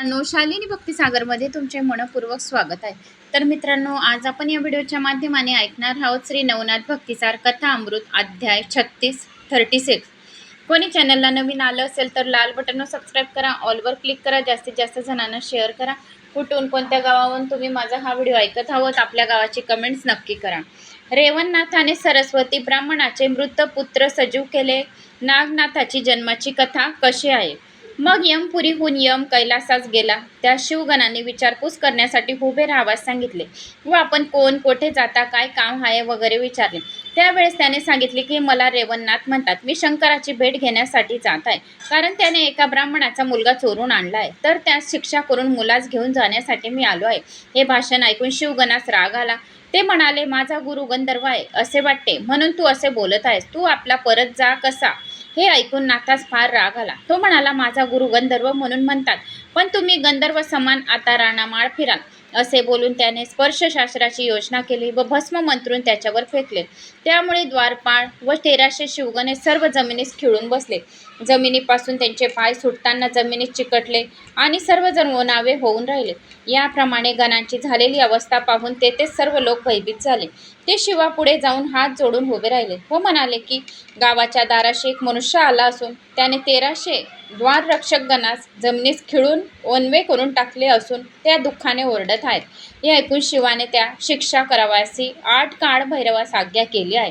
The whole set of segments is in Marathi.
मित्रांनो शालिनी भक्तिसागरमध्ये तुमचे मनपूर्वक स्वागत आहे. तर मित्रांनो आज आपण या व्हिडिओच्या माध्यमाने ऐकणार आहोत श्री नवनाथ भक्तिसार कथा अमृत अध्याय छत्तीस थर्टी सिक्स कोणी चॅनलला नवीन आलं असेल तर लाल बटनवर सबस्क्राईब करा ऑलवर क्लिक करा जास्तीत जास्त जणांना शेअर करा. कुठून कोणत्या गावावरून तुम्ही माझा हा व्हिडिओ ऐकत आहोत आपल्या गावाची कमेंट्स नक्की करा. रेवणनाथाने सरस्वती ब्राह्मणाचे मृत पुत्र सजीव केले. नागनाथाची जन्माची कथा कशी आहे? मग यमपुरीहून यम कैलासास गेला. त्या शिवगणाने विचारपूस करण्यासाठी उभे राहावास सांगितले. व आपण कोण कोठे जाता काय काम आहे वगैरे विचारले. त्यावेळेस त्याने सांगितले की मला रेवणनाथ म्हणतात. मी शंकराची भेट घेण्यासाठी जात आहे. कारण त्याने एका ब्राह्मणाचा मुलगा चोरून आणला आहे तर त्यास शिक्षा करून मुलास घेऊन जाण्यासाठी मी आलो आहे. हे भाषण ऐकून शिवगणास राग आला. ते म्हणाले माझा गुरु गंधर्व आहे. असे वाटते. म्हणून तू असे बोलत आहेस. तू आपला परत जा कसा? हे ऐकून नाथास फार राग आला. तो म्हणाला माझा गुरु गंधर्व म्हणून म्हणतात पण तुम्ही गंधर्व समान आता राणामाळ फिराल. असे बोलून त्याने स्पर्शशास्त्राची योजना केली व भस्म मंत्रून त्याच्यावर फेकले. त्यामुळे द्वारपाळ व तेराशे शिवगणे सर्व जमिनीस खिळून बसले. जमिनीपासून त्यांचे पाय सुटताना जमिनीत चिकटले आणि सर्वजण ओनावे होऊन राहिले. याप्रमाणे गणांची झालेली अवस्था पाहून तेथेच सर्व लोक भयभीत झाले. ते शिवा पुढे जाऊन हात जोडून उभे राहिले. व म्हणाले की गावाच्या दाराशी एक मनुष्य आला असून त्याने तेराशे द्वाररक्षक गणास जमिनीस खिळून ओनवे करून टाकले असून त्या दुःखाने ओरडत आहेत. हे ऐकून शिवाने त्या शिक्षा करावासी आठ काळ भैरवास आज्ञा केली आहे.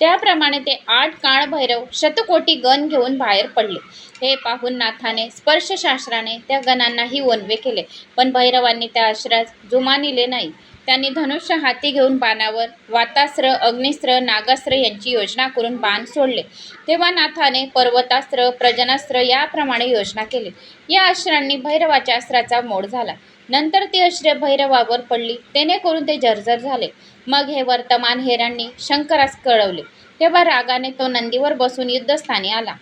त्याप्रमाणे ते आठ काळ भैरव शतकोटी गण घेऊन बाहेर पडले. हे पाहून नाथाने स्पर्शशास्त्राने त्या गणांनाही ओनवे केले. पण भैरवांनी त्या आश्रयास जुमानिले नाही. त्यांनी धनुष्य हाती घेऊन बाणावर वातास्त्र अग्निस्त्र नागास्त्र यांची योजना करून बाण सोडले. तेव्हा नाथाने पर्वतास्त्र प्रजनास्त्र याप्रमाणे योजना केली. या अस्त्रांनी भैरवाच्या अस्त्राचा मोड झाला. नंतर ती अस्त्रे भैरवावर पडली. तेणेकरून ते जर्जर झाले. मग हे वर्तमान हेरांनी शंकरास कळवले. तेव्हा रागाने तो नंदीवर बसून युद्धस्थानी आला.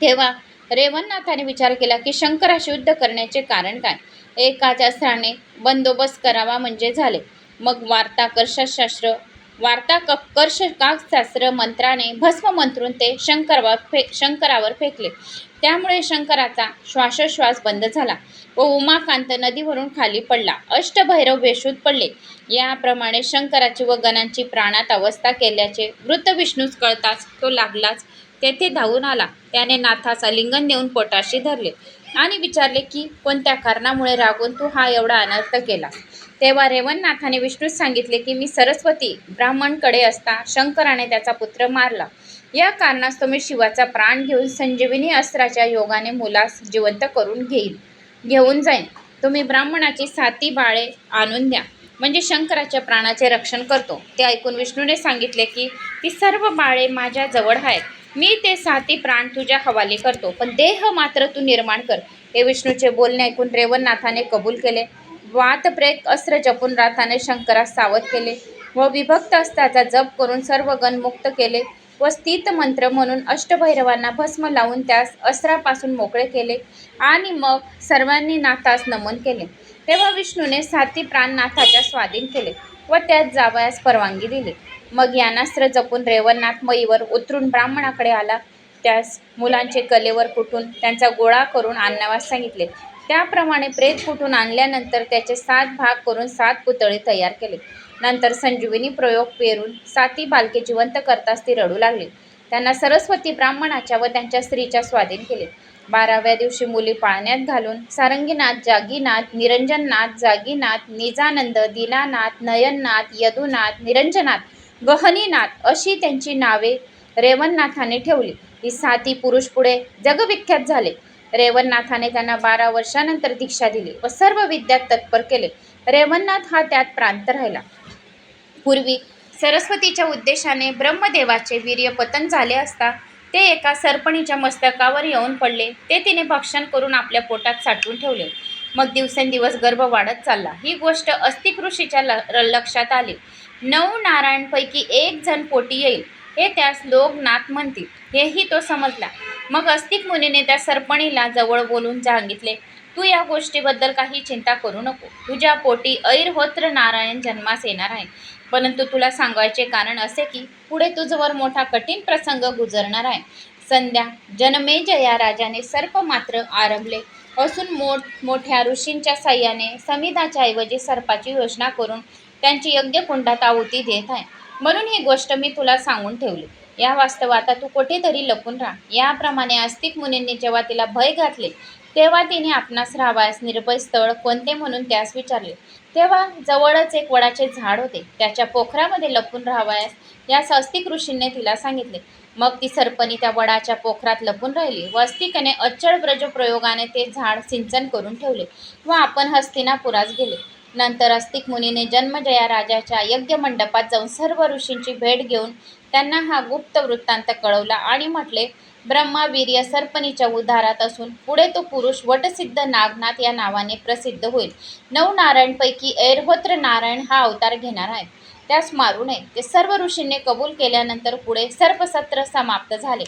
तेव्हा रेवणनाथाने विचार केला की शंकराशी युद्ध करण्याचे कारण काय? एकाच्या स्थाने बंदोबस्त करावा म्हणजे झाले. मग वार्ताकर्षशास्त्र वार्ता कर्षकाशास्त्र मंत्राने भस्म मंत्रून ते शंकरावर फे शंकरावर फेकले. त्यामुळे शंकराचा श्वासोश्वास बंद झाला व उमाकांत नदीवरून खाली पडला. अष्टभैरव बेशूद पडले. याप्रमाणे शंकराची व गणांची प्राणात अवस्था केल्याचे वृत्त विष्णूस कळताच तो लागलाच. तेथे धावून आला. त्याने नाथाचा लिंगन देऊन पोटाशी धरले. आणि विचारले की कोणत्या कारणामुळे रागून तू हा एवढा अनर्थ केला? तेव्हा रेवणनाथाने विष्णूस सांगितले की मी सरस्वती ब्राह्मणकडे असता शंकराने त्याचा पुत्र मारला. या कारणास मी शिवाचा प्राण घेऊन संजीविनी अस्त्राच्या योगाने मुलास जिवंत करून घेईल घेऊन जाईन. तुम्ही ब्राह्मणाची साती बाळे आणून द्या. म्हणजे शंकराच्या प्राणाचे रक्षण करतो. ते ऐकून विष्णूने सांगितले की ती सर्व बाळे माझ्या जवळ आहेत. मी ते साथी प्राण तुझ्या हवाली करतो पण देह मात्र तू निर्माण कर. हे विष्णूचे बोलणे ऐकून रेवणनाथाने कबूल केले. वातप्रेत अस्त्र जपून राथाने शंकरास सावध केले. व विभक्त अस्त्राचा जप करून सर्व गण मुक्त केले. व स्थित मंत्र म्हणून अष्टभैरवांना भस्म लावून त्यास अस्त्रापासून मोकळे केले आणि मग सर्वांनी नाथास नमन केले. तेव्हा विष्णूने साती प्राण नाथाच्या स्वाधीन केले व त्यात जावयास परवानगी दिली. मग यानास्त्र जपून रेवणनाथ मईवर उतरून ब्राह्मणाकडे आला. त्यास मुलांचे कलेवर कुठून त्यांचा गोळा करून आणण्यावास सांगितले. त्याप्रमाणे प्रेत कुठून आणल्यानंतर त्याचे सात भाग करून सात पुतळे तयार केले. नंतर संजीवनी प्रयोग पेरून साती बालके जिवंत करताच ती रडू लागली. त्यांना सरस्वती ब्राह्मणाच्या व त्यांच्या स्त्रीच्या स्वाधीन केले. बाराव्या दिवशी मुली पाळण्यात घालून सारंगीनाथ जागीनाथ निरंजननाथ जागीनाथ निजानंद दीनानाथ नयननाथ यदुनाथ निरंजनाथ गहनीनाथ अशी त्यांची नावे रेवणनाथाने ठेवली. ही साती पुरुष पुढे जगविख्यात झाले. रेवणनाथाने त्यांना बारा वर्षानंतर दीक्षा दिली व सर्व विद्यात तत्पर केले. रेवणनाथ हा त्यात प्रांत राहिला. पूर्वी सरस्वतीच्या उद्देशाने ब्रह्मदेवाचे वीर्य पतन झाले असता ते एका सरपणीच्या मस्तकावर येऊन पडले. ते तिने भक्षण करून आपल्या पोटात साठवून ठेवले. मग दिवसेंदिवस गर्भ वाढत चालला. ही गोष्ट अस्तिक ऋषीच्या ल लक्षात आली. नऊ नारायणपैकी एक जण पोटी येईल हे त्यास लोक नाथ म्हणतील हेही तो समजला. मग अस्तिक मुनीने त्या सरपणीला जवळ बोलून सांगितले तू या गोष्टीबद्दल काही चिंता करू नको. तुझ्या पोटी ऐरहोत्र नारायण जन्मास येणार आहे. परंतु तुला सांगायचे कारण असे की पुढे तुझवर मोठा कठीण प्रसंग गुजरणार आहे. संध्या जनमेजया राजाने सर्प मात्र आरंभले. असून मोठ मोठ्या ऋषींच्या साह्याने समिधाच्या ऐवजी सर्पाची योजना करून त्यांची योग्य कुंडात आहुती देत आहे. म्हणून ही गोष्ट मी तुला सांगून ठेवली. या वास्तव आता तू कुठेतरी लपून राहा. याप्रमाणे आस्तिक मुनींनी जेव्हा तिला भय घातले तेव्हा तिने आपणास राहावयास निर्भय स्थळ कोणते म्हणून त्यास विचारले. तेव्हा जवळच एक वडाचे झाड होते. त्याच्या पोखरामध्ये लपून राहावयास यास अस्तिक ऋषींनी तिला सांगितले. मग ती सरपणी त्या वडाच्या पोखरात लपून राहिली व अस्तिकने अच्चळ ब्रज प्रयोगाने ते झाड सिंचन करून ठेवले व आपण हस्तिनापुरास गेले. नंतर अस्तिक मुनीने जन्मजया राजाच्या यज्ञ मंडपात जाऊन सर्व ऋषींची भेट घेऊन त्यांना हा गुप्त वृत्तांत कळवला आणि म्हटले ब्रह्मावीर्य सर्पणीच्या उद्धारात असून पुढे तो पुरुष वटसिद्ध नागनाथ या नावाने प्रसिद्ध होईल. नऊ नारायणपैकी ऐरहोत्र नारायण हा अवतार घेणार आहे. त्यास मारू नये. ते सर्व ऋषींनी कबूल केल्यानंतर पुढे सर्पसत्र समाप्त झाले.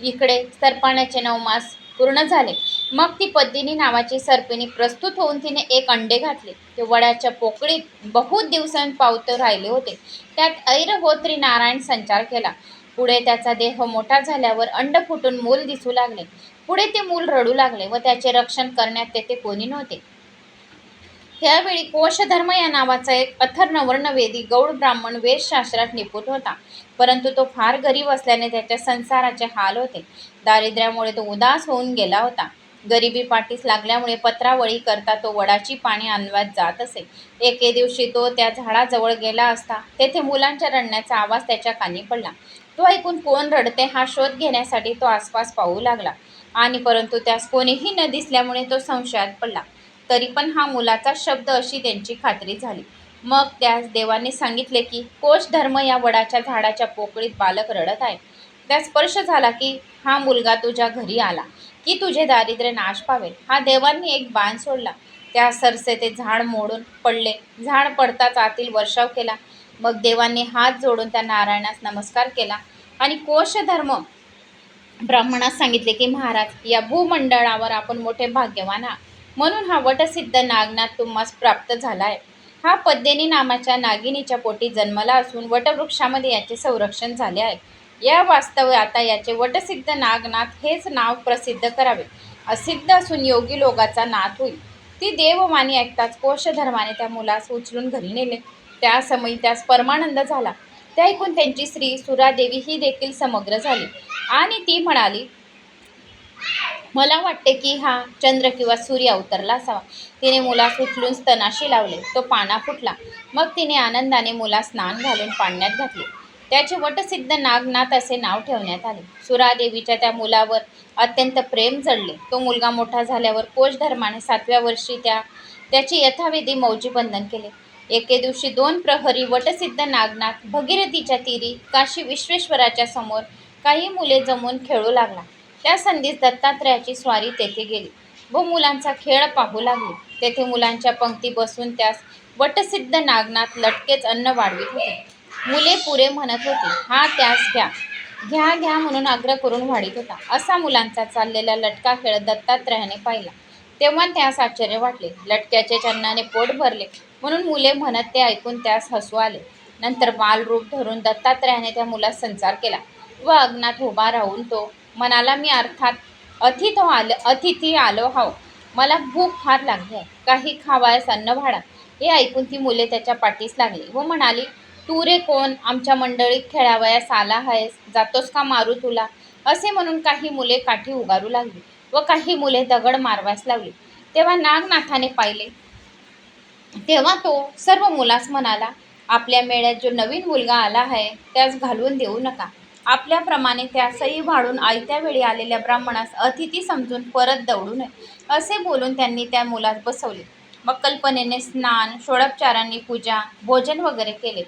इकडे सर्पाण्याचे नऊ मास पूर्ण झाले. मग ती पद्मिनी नावाची सर्पिणी प्रस्तुत होऊन तिने एक अंडे घातले. ते वड्याच्या पोकळीत बहुत दिवसांपावत राहिले होते. त्यात ऐरहोत्री नारायण संचार केला. पुढे त्याचा देह मोठा झाल्यावर अंड फुटून मूल दिसू लागले. पुढे ते मूल रडू लागले व त्याचे रक्षण करण्यात तेथे कोणी नव्हते. त्यावेळी कोशधर्म या नावाचा एक अथर्वर्ण वेदी गौड ब्राह्मण वेदशास्त्रात निपुट होता. परंतु तो फार गरीब असल्याने त्याच्या संसाराचे हाल होते. दारिद्र्यामुळे तो उदास होऊन गेला होता. गरिबी पाठीस लागल्यामुळे पत्रावळी करता तो वडाची पाणी आणव्यात जात असे. एके दिवशी तो त्या झाडाजवळ गेला असता. तेथे मुलांच्या रडण्याचा आवाज त्याच्या कानी पडला. तो ऐकून कोण रडते हा शोध घेण्यासाठी तो आसपास पाहू लागला. आणि परंतु त्यास कोणीही न दिसल्यामुळे तो संशयात पडला. तरी पण हा मुलाचा शब्द अशी त्यांची खात्री झाली. मग त्यास देवाने सांगितले की कोश धर्म या वडाच्या झाडाच्या पोकळीत बालक रडत आहे. त्यास स्पर्श झाला की हा मुलगा तुझ्या घरी आला. की तुझे दारिद्र्य नाश पावेल. हा देवांनी एक बाण सोडला. त्या सरसे ते झाड मोडून पडले. झाड पडताच आतील वर्षाव केला. मग देवांनी हात जोडून त्या नारायणास नमस्कार केला आणि कोश धर्म ब्राह्मणास सांगितले की महाराज या भूमंडळावर आपण मोठे भाग्यवान आहात. म्हणून हा वटसिद्ध नागनाथ तुम्हास प्राप्त झाला आहे हा पद्मिनी नामाच्या नागिनीच्या पोटी जन्मला असून वटवृक्षामध्ये याचे संरक्षण झाले आहे. या वास्तव आता याचे वटसिद्ध नागनाथ हेच नाव प्रसिद्ध करावे. असिद्ध असून योगी लोकाचा नाथ होईल. ती देववाणी ऐकताच कोशधर्माने त्या मुलास उचलून घरी नेले. त्या समयी त्यास परमानंद झाला. त्या ऐकून त्यांची स्त्री सुरादेवी ही देखील समग्र झाली. आणि ती म्हणाली मला वाटते की हा चंद्र किंवा सूर्य अवतरला असावा. तिने मुलास उचलून स्तनाशी लावले. तो पाना फुटला. मग तिने आनंदाने मुला स्नान घालून पाण्यात घातले. त्याचे वटसिद्ध नागनाथ असे नाव ठेवण्यात आले. सुरादेवीच्या त्या मुलावर अत्यंत प्रेम जडले. तो मुलगा मोठा झाल्यावर कोश धर्माने सातव्या वर्षी त्या त्याची यथाविधी मौजी बंधन केले. एके दिवशी दोन प्रहरी वटसिद्ध नागनाथ भगीरथीच्या तीरी काशी विश्वेश्वराच्या समोर काही मुले जमून खेळू लागला. त्या संधीस दत्तात्रयाची स्वारी तेथे गेली. व मुलांचा खेळ पाहू लागली. तेथे मुलांच्या पंक्ती बसून त्यास वटसिद्ध नागनाथ लटकेच अन्न वाढवित होते. मुले पुरे म्हणत होती हा त्यास घ्या. घ्या घ्या म्हणून आग्रह करून वाढीत होता. असा मुलांचा चाललेला लटका खेळ दत्तात्रयाने पाहिला. तेव्हा त्यास आश्चर्य वाटले. लटक्याचे चन्नाने पोट भरले. म्हणून मुले म्हणत ते ऐकून त्यास हसू आले. नंतर बालरूप धरून दत्तात्रयाने त्या मुलास संचार केला. व अग्नात उभा राहून तो म्हणाला मी अर्थात अतिथ आलो अतिथी आलो हाव. मला भूक फार लागली आहे. काही खावायस अन्न भाडा हे ऐकून ती मुले त्याच्या पाठीस लागली. व म्हणाली तू रे कोण? आमच्या मंडळीत खेळावयास आला आहेस. जातोस का मारू तुला? असे म्हणून काही मुले काठी उगारू लागली व काही मुले दगड मारवास लावली तेव्हा नागनाथाने पाहिले. तेव्हा तो सर्व मुलास म्हणाला आपल्या मेळ्यात जो नवीन मुलगा आला आहे त्यास घालवून देऊ नका. आपल्याप्रमाणे त्यासही भाडून आयत्या वेळी आलेल्या ब्राह्मणास अतिथी समजून परत दौडू नये असे बोलून त्यांनी त्या मुलास बसवले. मग कल्पनेने स्नान षोडोपचारांनी पूजा भोजन वगैरे केले.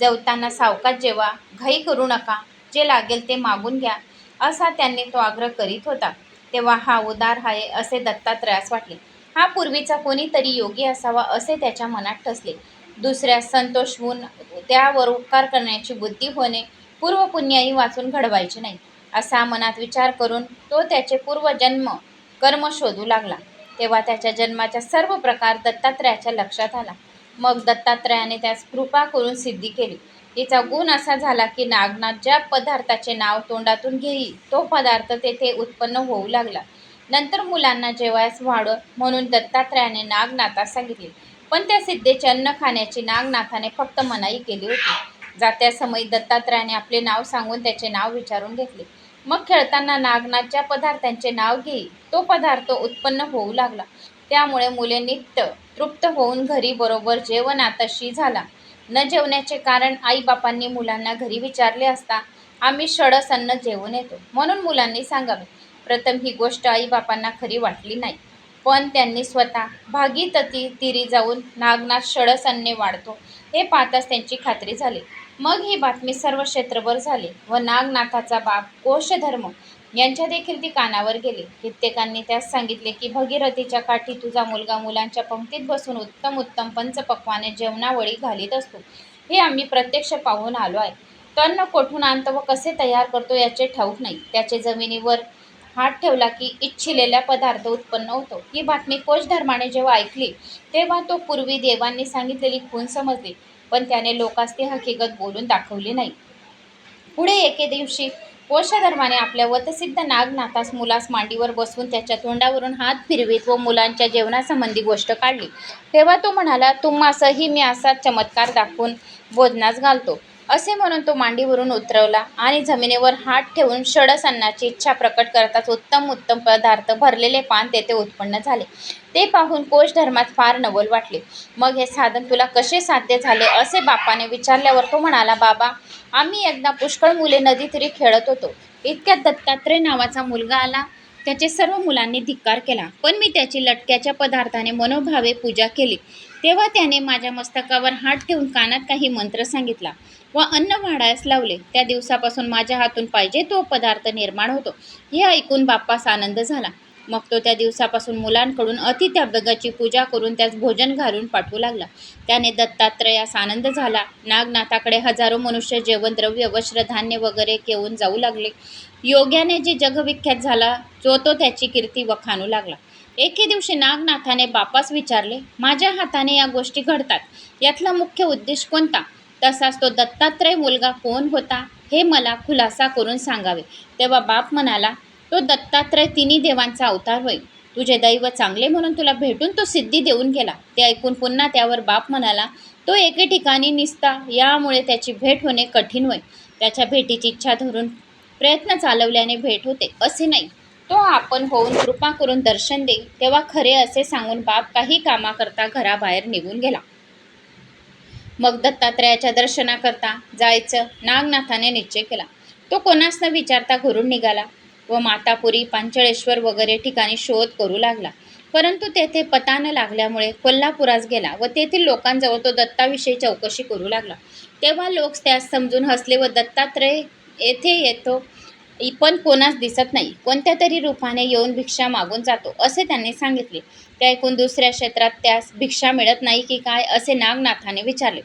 जेवताना सावकाश जेवा घाई करू नका जे लागेल ते मागून घ्या असा त्यांनी तो आग्रह करीत होता. तेव्हा हा उदार आहे असे दत्तात्रयास वाटले. हा पूर्वीचा कोणीतरी योगी असावा असे त्याच्या मनात ठसले. दुसऱ्या संतोष होऊन त्यावर उपकार करण्याची बुद्धी होणे पूर्वपुण्याई वाचून घडवायचे नाही. असा मनात विचार करून तो त्याचे पूर्वजन्म कर्म शोधू लागला. तेव्हा त्याच्या जन्माच्या सर्व प्रकार दत्तात्रयाच्या लक्षात आला. मग दत्तात्रयाने त्यास कृपा करून सिद्धी केली. तिचा गुण असा झाला की नागनाथ ज्या पदार्थाचे नाव तोंडातून घेई तो पदार्थ तेथे उत्पन्न होऊ लागला. नंतर मुलांना जेवायस वाढ म्हणून दत्तात्रयाने नागनाथास सांगितले. पण त्या सिद्धेचे अन्न खाण्याची नागनाथाने फक्त मनाई केली होती. जात्या समयी दत्तात्रयाने आपले नाव सांगून त्याचे नाव विचारून घेतले. मग खेळताना नागनाथच्या पदार्थांचे नाव घेई. तो पदार्थ उत्पन्न होऊ लागला. त्यामुळे मुले नित्य तृप्त होऊन घरी बरोबर जेवण आताशी झाला. न जेवण्याचे कारण आईबापांनी मुलांना घरी विचारले असता आम्ही षडस अन्न जेवून येतो. म्हणून मुलांनी सांगावे प्रथम ही गोष्ट आईबापांना खरी वाटली नाही. पण त्यांनी स्वतः भागी तती तिरी जाऊन नागनाथ षडस अन्ने वाढतो. हे पाहताच त्यांची खात्री झाली. मग ही बातमी सर्व क्षेत्रभर झाली व नागनाथाचा बाप कोशधर्म यांच्या देखील ती कानावर गेली. कित्येकांनी त्यास सांगितले की भगीरथीच्या काठी तुझा मुलगा मुलांच्या पंक्तीत बसून उत्तम उत्तम पंचपक्वाने जेवणावळी घालीत असतो. हे आम्ही प्रत्यक्ष पाहून आलो आहे. तन्न कोठून आणतो व कसे तयार करतो याचे ठाऊक नाही. त्याचे जमिनीवर हात ठेवला की इच्छिलेला पदार्थ उत्पन्न होतो. ही बातमी कोशधर्माने जेव्हा ऐकली तेव्हा तो पूर्वी देवांनी सांगितलेली खून समजली. पण त्याने लोकास ती हकीकत बोलून दाखवली नाही. पुढे एके दिवशी धर्माने आपल्या वतसिद्ध नागनाथास मुलास मांडीवर बसवून त्याच्या तोंडावरून हात फिरवीत व मुलांच्या जेवणासंबंधी गोष्ट काढली. तेव्हा तो म्हणाला तुम्हासही मी असा चमत्कार दाखवून बोधनास घालतो. असे म्हणून तो मांडीवरून उतरवला आणि जमिनीवर हात ठेवून षडसन्नाची इच्छा प्रकट करताच उत्तम उत्तम पदार्थ भरलेले पान तेथे उत्पन्न झाले. ते पाहून कोश धर्मात फार नवल वाटले. मग हे साधन तुला कसे साध्य झाले असे बापाने विचारल्यावर तो म्हणाला बाबा आम्ही एकदा पुष्कळ मुले नदीतरी खेळत होतो. इतक्यात दत्तात्रय नावाचा मुलगा आला. त्याचे सर्व मुलांनी धिक्कार केला. पण मी त्याची लटक्याच्या पदार्थाने मनोभावे पूजा केली. तेव्हा त्याने माझ्या मस्तकावर हात ठेवून कानात काही मंत्र सांगितला. व अन्न वाढायस लावले. त्या दिवसापासून माझ्या हातून पाहिजे तो पदार्थ निर्माण होतो. हे ऐकून बाप्पास आनंद झाला. मग तो त्या दिवसापासून मुलांकडून अति त्याबगाची पूजा करून त्यास भोजन घालून पाठवू लागला. त्याने दत्तात्रयास आनंद झाला. नागनाथाकडे हजारो मनुष्य जेवण द्रव्य वगैरे घेऊन जाऊ लागले. योग्याने जे जगविख्यात झाला जो तो त्याची कीर्ती वखाणू लागला. एके दिवशी नागनाथाने बापास विचारले माझ्या हाताने या गोष्टी घडतात. यातला मुख्य उद्देश कोणता? तसाच तो दत्तात्रय मुलगा कोण होता? हे मला खुलासा करून सांगावे. तेव्हा बाप म्हणाला तो दत्तात्रय तिन्ही देवांचा अवतार होय. तुझे दैव चांगले म्हणून तुला भेटून तो सिद्धी देऊन गेला ते ऐकून पुन्हा त्यावर बाप म्हणाला तो एके ठिकाणी निसता. यामुळे त्याची भेट होणे कठीण होय. त्याच्या भेटीची इच्छा धरून प्रयत्न चालवल्याने भेट होते. असे नाही. तो आपण होऊन कृपा करून दर्शन देईल. तेव्हा खरे असे सांगून बाप काही कामाकरता घराबाहेर निघून गेला. मग दत्तात्रयाच्या दर्शनाकरता जायचं नागनाथाने निश्चय केला. तो कोणास न विचारता घरून निघाला व मातापुरी पांचळेश्वर वगैरे ठिकाणी शोध करू लागला. परंतु तेथे पता न लागल्यामुळे कोल्हापुरास गेला व तेथील लोकांजवळ तो दत्ताविषयी चौकशी करू लागला. तेव्हा लोक त्यास समजून हसले व दत्तात्रय येथे येतो पण कोणास दिसत नाही. कोणत्या तरी रूपाने येऊन भिक्षा मागून जातो असे त्यांनी सांगितले. ते ऐकून दुसऱ्या क्षेत्रात त्यास भिक्षा मिळत नाही की काय असे नागनाथाने विचारले.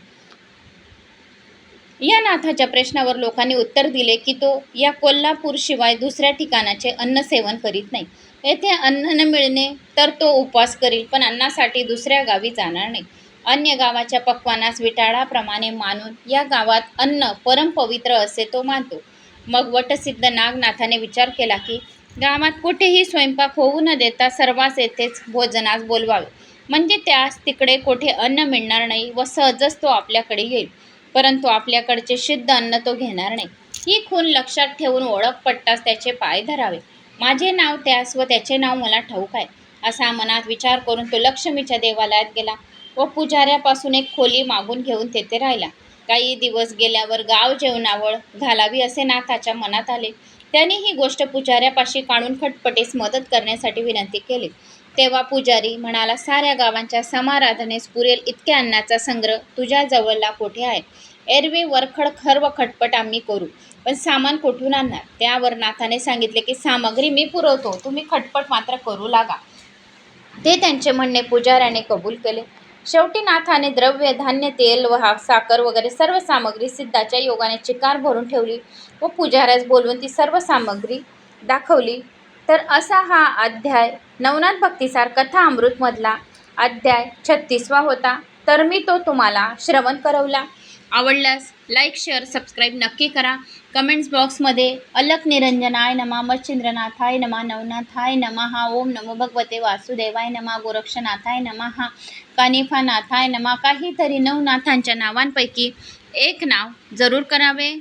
या नाथाच्या प्रश्नावर लोकांनी उत्तर दिले की तो या कोल्हापूरशिवाय दुसऱ्या ठिकाणाचे अन्न सेवन करीत नाही. येथे अन्न न मिळणे तर तो उपवास करील पण अन्नासाठी दुसऱ्या गावी जाणार नाही. अन्य गावाच्या पक्वानास विटाळाप्रमाणे मानून या गावात अन्न परमपवित्र असे तो मानतो. मग वटसिद्ध नागनाथाने विचार केला की गावात कुठेही स्वयंपाक होऊ न देता सर्वांस येथेच भोजनास बोलवावे. म्हणजे त्यास तिकडे कोठे अन्न मिळणार नाही व सहजच तो आपल्याकडे येईल. परंतु आपल्याकडचे शुद्ध अन्न तो घेणार नाही. ही खून लक्षात ठेवून ओळख पडताच त्याचे पाय धरावे. माझे नाव त्यास व त्याचे नाव मला ठाऊक आहे. असा मनात विचार करून तो लक्ष्मीच्या देवालयात गेला व पुजाऱ्यापासून एक खोली मागून घेऊन तेथे राहिला. काही दिवस गेल्यावर गाव जेवणावळ घालावी असे नाथाच्या मनात आले. त्याने ही गोष्ट पुजाऱ्यापाशी काढून खटपटीस मदत करण्यासाठी विनंती केली. तेव्हा पुजारी म्हणाला साऱ्या गावांच्या समाराधनेस पुरेल इतक्या अन्नाचा संग्रह तुझ्या जवळला कोठे आहे? एरवी वरखड खर्व खटपट आम्ही करू पण सामान कुठून आणणार त्यावर नाथाने सांगितले की सामग्री मी पुरवतो तुम्ही खटपट मात्र करू लागा ते त्यांचे म्हणणे पुजाऱ्याने कबूल केले. शेवटी नाथाने द्रव्य धान्य तेल व हा साखर वगैरे सर्व सामग्री सिद्धाच्या योगाने चिकार भरून ठेवली व पुजाऱ्यास बोलवून ती सर्व सामग्री दाखवली. तर असा हा अध्याय नवनाथ भक्तीसार कथा अमृतमधला अध्याय छत्तीसवा होता. तर मी तो तुम्हाला श्रवण करवला. आवडल्यास लाईक शेअर सबस्क्राईब नक्की करा. कमेंट्स बॉक्समध्ये अलक निरंजनाय नमा मच्छिंद्रनाथाय नमा नवनाथाय नमः ओम नमो भगवते वासुदेवाय नमा गोरक्षनाथाय नमः कानिफानाथाय नमा काहीतरी नवनाथांच्या नावांपैकी एक नाव जरूर करावे.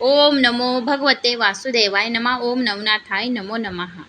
ओम नमो भगवते वासुदेवाय नमा ओम नवनाथाय नमो नमः.